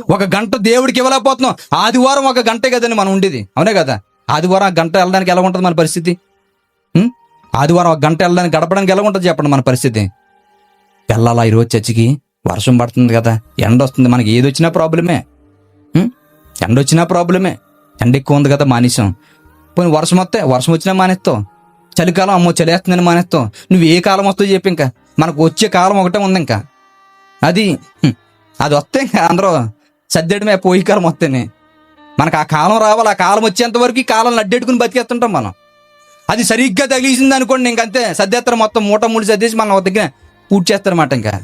ఒక గంట దేవుడికి ఇవ్వలేకపోతున్నాం. ఆదివారం ఒక గంటే కదండి మనం ఉండేది. అవునే కదా? ఆదివారం ఆ గంట వెళ్ళడానికి ఎలా ఉంటుంది మన పరిస్థితి? ఆదివారం ఒక గంట వెళ్ళడానికి గడపడానికి ఎలా ఉంటుంది చెప్పండి మన పరిస్థితి? వెళ్ళాలా ఈరోజు చర్చికి? వర్షం పడుతుంది కదా? ఎండ వస్తుంది. మనకి ఏది వచ్చినా ప్రాబ్లమే. ఎండ వచ్చినా ప్రాబ్లమే. ఎండ ఎక్కువ ఉంది కదా మానేసాం. పోనీ వర్షం వస్తే వర్షం వచ్చినా మానేస్తావు చలికాలం అమ్మో చలివేస్తుందని మానేస్తావు నువ్వు ఏ కాలం వస్తావు చెప్పి ఇంకా. మనకు వచ్చే కాలం ఒకటే ఉంది ఇంకా. అది అది వస్తే ఇంకా అందరూ సర్దేయడమే పోయి కాలం వస్తేనే. మనకు ఆ కాలం రావాలి ఆ కాలం వచ్చేంత వరకు ఈ కాలం అడ్డెట్టుకుని బతికేస్తుంటాం మనం. అది సరిగ్గా తగిలిసింది అనుకోండి ఇంకంతే సర్దేస్తారు మొత్తం మూట మూడు సర్దేసి మన దగ్గర పూర్తి చేస్తారన్నమాట ఇంకా.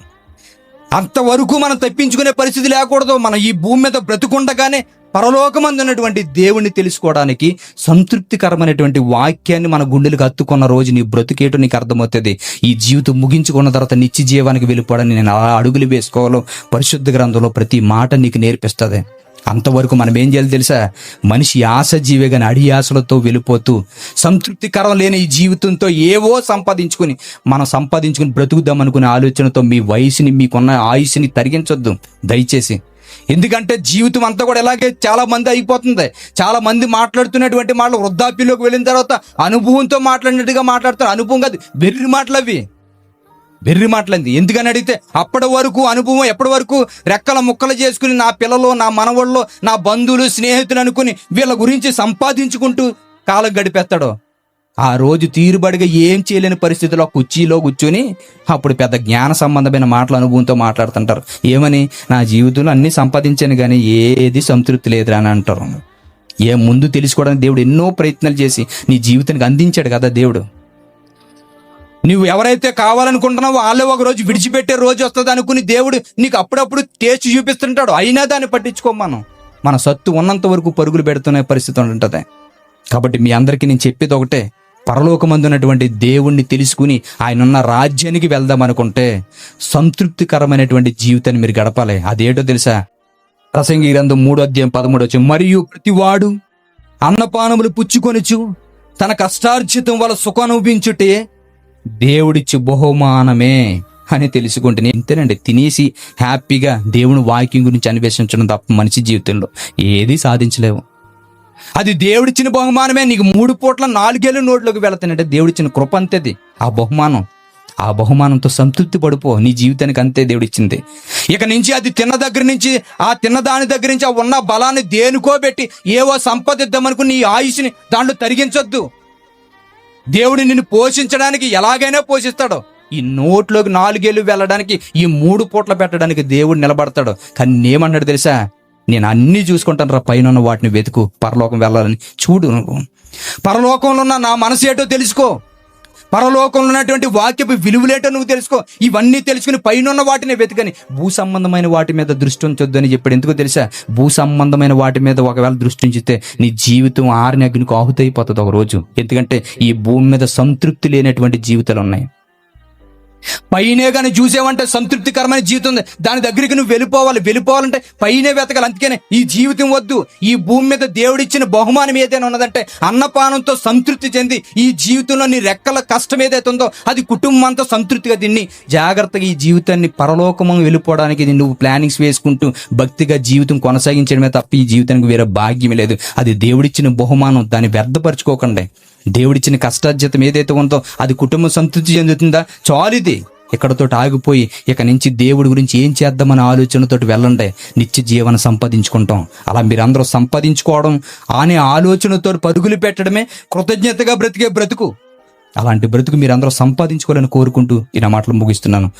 అంతవరకు మనం తప్పించుకునే పరిస్థితి లేకూడదు. మనం ఈ భూమి మీద బ్రతుకుండగానే పరలోకమందున్నటువంటి దేవుణ్ణి తెలుసుకోవడానికి సంతృప్తికరమైనటువంటి వాక్యాన్ని మన గుండెలకు హత్తుకున్న రోజు నీ బ్రతుకేటో నీకు అర్థమవుతుంది. ఈ జీవితం ముగించుకున్న తర్వాత నిత్య జీవానికి వెళ్ళిపోవడానికి నేను అలా అడుగులు వేసుకోవాలో పరిశుద్ధ గ్రంథంలో ప్రతి మాట నీకు నేర్పిస్తుంది. అంతవరకు మనం ఏం చేయాలి తెలుసా? మనిషి ఆశ జీవే కానీ అడి ఆశలతో వెళ్ళిపోతూ సంతృప్తికరం లేని ఈ జీవితంతో ఏవో సంపాదించుకుని మనం సంపాదించుకుని బ్రతుకుదాం అనుకునే ఆలోచనతో మీ వయసుని మీకున్న ఆయుష్ని తరిగించొద్దు. దయచేసి ఎందుకంటే జీవితం అంతా కూడా ఇలాగే చాలా మంది అయిపోతుంది. చాలా మంది మాట్లాడుతున్నటువంటి మాటలు వృద్ధాప్యంలోకి వెళ్ళిన తర్వాత అనుభవంతో మాట్లాడినట్టుగా మాట్లాడుతారు అనుభవం కాదు వెర్రి మాటలు అవి. వెర్రి మాటలంది ఎందుకని అడిగితే అప్పటి వరకు అనుభవం ఎప్పటి వరకు రెక్కల ముక్కలు చేసుకుని నా పిల్లలు నా మనవళ్ళు నా బంధువులు స్నేహితులు అనుకుని వీళ్ళ గురించి సంపాదించుకుంటూ కాలం గడిపేస్తాడో? ఆ రోజు తీరుబడిగా ఏం చేయలేని పరిస్థితిలో కుర్చీలో కూర్చొని అప్పుడు పెద్ద జ్ఞాన సంబంధమైన మాటల అనుభవంతో మాట్లాడుతుంటారు. ఏమని? నా జీవితంలో అన్ని సంపాదించాను కానీ ఏది సంతృప్తి లేదురా అని అంటారు. ఏ ముందు తెలుసుకోవడానికి దేవుడు ఎన్నో ప్రయత్నాలు చేసి నీ జీవితానికి అందించాడు కదా దేవుడు. నువ్వు ఎవరైతే కావాలనుకుంటున్నావో వాళ్ళే ఒక రోజు విడిచిపెట్టే రోజు వస్తుంది అనుకుని దేవుడు నీకు అప్పుడప్పుడు టేస్ట్ చూపిస్తుంటాడు. అయినా దాన్ని పట్టించుకో మనం. మన సత్తు ఉన్నంత వరకు పరుగులు పెడుతున్న పరిస్థితి ఉంటుంది. కాబట్టి మీ అందరికీ నేను చెప్పేది ఒకటే. పరలోకమందున్నటువంటి దేవుణ్ణి తెలుసుకుని ఆయన ఉన్న రాజ్యానికి వెళ్దాం అనుకుంటే సంతృప్తికరమైనటువంటి జీవితాన్ని మీరు గడపాలి. అదేటో తెలుసా? ప్రసంగి గ్రంథం మూడో అధ్యాయం పదమూడు వచ్చి మరియు ప్రతివాడు అన్నపానములు పుచ్చుకొనిచు తన కష్టార్జితం వల్ల సుఖానుభవించుటే దేవుడిచ్చి బహుమానమే అని తెలుసుకుంటే నేను ఇంతేనండి. తినేసి హ్యాపీగా దేవుని వాక్యం గురించి అన్వేషించడం తప్ప మనిషి జీవితంలో ఏది సాధించలేవు. అది దేవుడిచ్చిన బహుమానమే. నీకు మూడు పూట్ల నాలుగేళ్ళు నోట్లోకి వెళతానంటే దేవుడిచ్చిన కృప అంతేది. ఆ బహుమానం ఆ బహుమానంతో సంతృప్తి పడిపో. నీ జీవితానికి అంతే దేవుడిచ్చింది. ఇక నుంచి అది తిన్న దగ్గర నుంచి ఆ తిన్న దాని దగ్గర నుంచి ఆ ఉన్న బలాన్ని దేనికో పెట్టి ఏవో సంపదిద్దామనుకుని నీ ఆయుష్ని దాంట్లో తరిగించొద్దు. దేవుడు నిన్ను పోషించడానికి ఎలాగైనా పోషిస్తాడు. ఈ నోట్లోకి నాలుగేళ్ళు వెళ్ళడానికి ఈ మూడు పూట్ల పెట్టడానికి దేవుడు నిలబడతాడు. కానీ ఏమన్నాడు తెలుసా? నేను అన్నీ చూసుకుంటాను రా పైన ఉన్న వాటిని వెతుకు పరలోకం వెళ్ళాలని. చూడు నువ్వు. పరలోకంలో ఉన్న నా మనసు ఏటో తెలుసుకో. పరలోకంలో ఉన్నటువంటి వాక్యపు విలువలేటో నువ్వు తెలుసుకో. ఇవన్నీ తెలుసుకుని పైన ఉన్న వాటిని వెతుకని. భూ సంబంధమైన వాటి మీద దృష్టి ఉంచొద్దు అని చెప్పాడు. ఎందుకో తెలుసా? భూ సంబంధమైన వాటి మీద ఒకవేళ దృష్టి ఉంచితే నీ జీవితం ఆరిని అగ్నికి ఆహుతైపోతుంది ఒక రోజు. ఎందుకంటే ఈ భూమి మీద సంతృప్తి లేనటువంటి జీవితాలు ఉన్నాయి. పైనే కానీ చూసేవంటే సంతృప్తికరమైన జీవితం ఉంది. దాని దగ్గరికి నువ్వు వెళ్ళిపోవాలి. వెళ్ళిపోవాలంటే పైనే వెతకాలి. అందుకనే ఈ జీవితం వద్దు. ఈ భూమి మీద దేవుడిచ్చిన బహుమానం ఏదైనా ఉన్నదంటే అన్నపానంతో సంతృప్తి చెంది ఈ జీవితంలో నీ రెక్కల కష్టం ఏదైతే ఉందో అది కుటుంబంతో సంతృప్తిగా తిని జాగ్రత్తగా ఈ జీవితాన్ని పరలోకము వెళ్ళిపోవడానికి నువ్వు ప్లానింగ్స్ వేసుకుంటూ భక్తిగా జీవితం కొనసాగించడమే తప్ప ఈ జీవితానికి వేరే భాగ్యం లేదు. అది దేవుడిచ్చిన బహుమానం. దాన్ని వ్యర్థపరచుకోకండి. దేవుడిచ్చిన కష్టార్జితం ఏదైతే ఉందో అది కుటుంబం సంతృప్తి చెందుతుందా? చాలిది. ఇక్కడతో ఆగిపోయి ఇక నుంచి దేవుడి గురించి ఏం చేద్దామనే ఆలోచనతోటి వెళ్ళండి. నిత్య జీవన సంపాదించుకుంటాం. అలా మీరందరూ సంపాదించుకోవడం అనే ఆలోచనతో పరుగులు పెట్టడమే కృతజ్ఞతగా బ్రతికే బ్రతుకు. అలాంటి బ్రతుకు మీరందరూ సంపాదించుకోవాలని కోరుకుంటూ ఈ నా మాటలు ముగిస్తున్నాను.